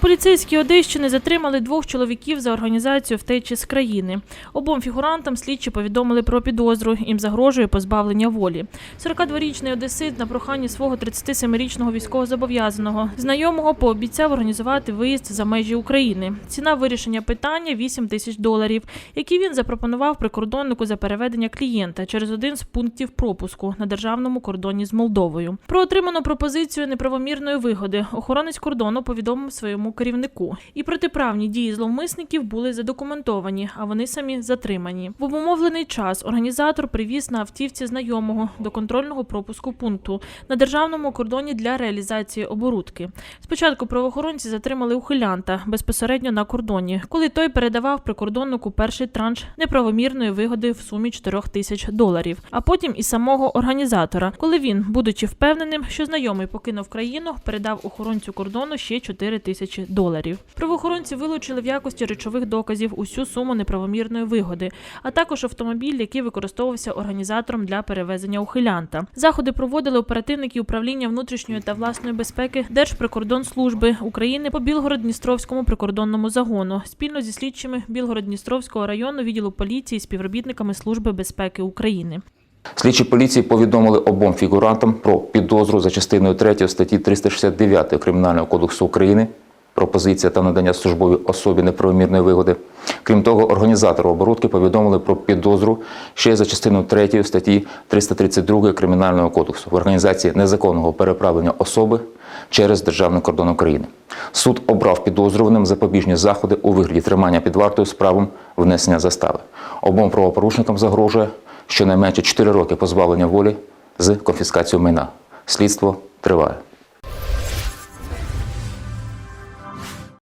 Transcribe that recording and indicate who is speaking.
Speaker 1: Поліцейські Одещини затримали двох чоловіків за організацію втечі з країни. Обом фігурантам слідчі повідомили про підозру. Їм загрожує позбавлення волі. 42-річний одесит на прохання свого 37-річного військовозобов'язаного знайомого пообіцяв організувати виїзд за межі України. Ціна вирішення питання 8 тисяч доларів, які він запропонував прикордоннику за переведення клієнта через один з пунктів пропуску на державному кордоні з Молдовою. Про отриману пропозицію неправомірної вигоди охоронець кордону повідомив своєму керівнику. І протиправні дії зловмисників були задокументовані, а вони самі затримані. В обумовлений час організатор привіз на автівці знайомого до контрольного пропуску пункту на державному кордоні для реалізації оборудки. Спочатку правоохоронці затримали ухилянта безпосередньо на кордоні, коли той передавав прикордоннику перший транш неправомірної вигоди в сумі 4 тисяч доларів, а потім і самого організатора, коли він, будучи впевненим, що знайомий покинув країну, передав охоронцю кордону ще 4 тисячі доларів. Правоохоронці вилучили в якості речових доказів усю суму неправомірної вигоди, а також автомобіль, який використовувався організатором для перевезення ухилянта. Заходи проводили оперативники управління внутрішньої та власної безпеки Держприкордонслужби України по Білгород-Дністровському прикордонному загону спільно зі слідчими Білгород-Дністровського району відділу поліції співробітниками Служби безпеки України.
Speaker 2: Слідчі поліції повідомили обом фігурантам про підозру за частиною 3 статті 369 Кримінального кодексу України пропозиція та надання службовій особі неправомірної вигоди. Крім того, організатору оборудки повідомили про підозру ще за частиною 3 статті 332 Кримінального кодексу в організації незаконного переправлення особи через державний кордон України. Суд обрав підозрюваним запобіжні заходи у вигляді тримання під вартою з правом внесення застави. Обом правопорушникам загрожує щонайменше 4 роки позбавлення волі з конфіскацією майна. Слідство триває.